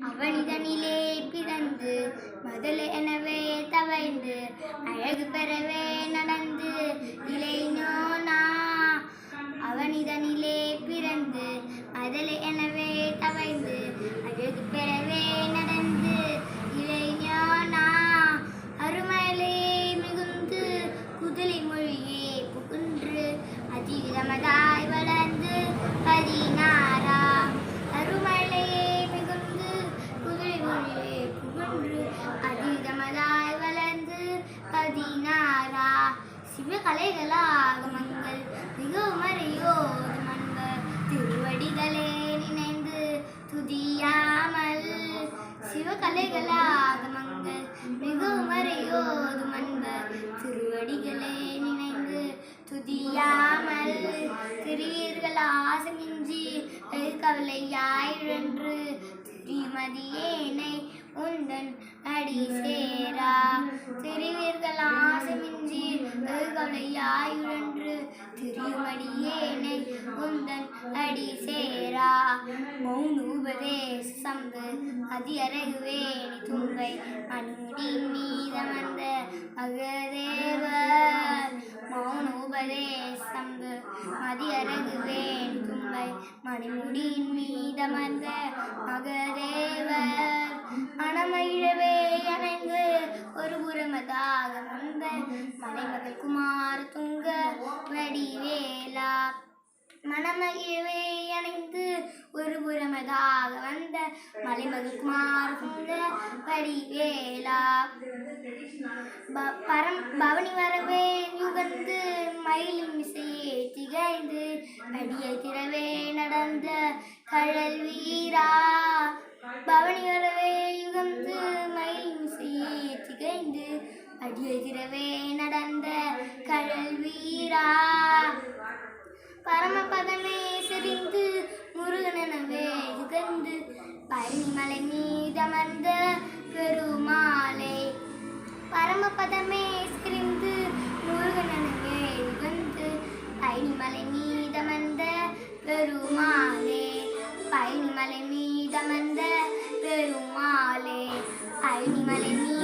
அவனிதனிலே பிறந்து முதல் எனவே தவைந்து அழகு பெறவே நடந்து இளைஞனா அவனிதனிலே பிறந்து முதல் எனவே தவைந்து அழகு பெறவே நடந்து இளைஞனா அருமலே மிகுந்து குதிரை மொழியே புகுன்று அதிகமதாய் பதினாறா சிவகலைகளாகமங்கள் மிகவும் அறியோது மன்கள் திருவடிகளே நினைந்து துதியாமல் சிவகலைகளாகமங்கள் மிகவும் அறியோது மன்கள் திருவடிகளே நினைந்து துதியாமல் திரியர்கள் ஆசமின்றி கவலையாயிழன்று திரிமதியேனை உந்தன் அடி சேரா கவலையாயுழன்று திரிமடியேனை உந்தன் அடி சேரா. மௌனூபதேச சம்பு அதியரகுவேணி தும்பை மணிமுடியின் மீதமர்ந்த மகதேவர் மௌன உபதேசம்பு மதியரகுவேணி தும்பை மணிமுடியின் மீதமர்ந்த மகதேவர் மனமகிழவே அணைந்து ஒரு புறமதாக வந்த மலைமகள் குமார் துங்க வடிவேலா. மனமகிழவே அணைந்து ஒரு புறமதாக வந்த மலைமகள் குமார் துங்க வடிவேலா. பரம் பவனி வரவே யுகந்து மயிலின் மிசையே திகைந்து அடியை திறவே நடந்த கழல் அடியை திறவே நடந்த கழல் வீரா. பரமபதமே சிரிந்து முருகனவே யுகந்து பழனிமலை மீதமர்ந்த பெருமாளே. பரமபதமே சிரிந்து முருகனவே யுகந்து பழனிமலை மீதமர்ந்த பெருமாளே. பழனிமலை மீதமர்ந்த பெருமாளே பழனிமலை மீ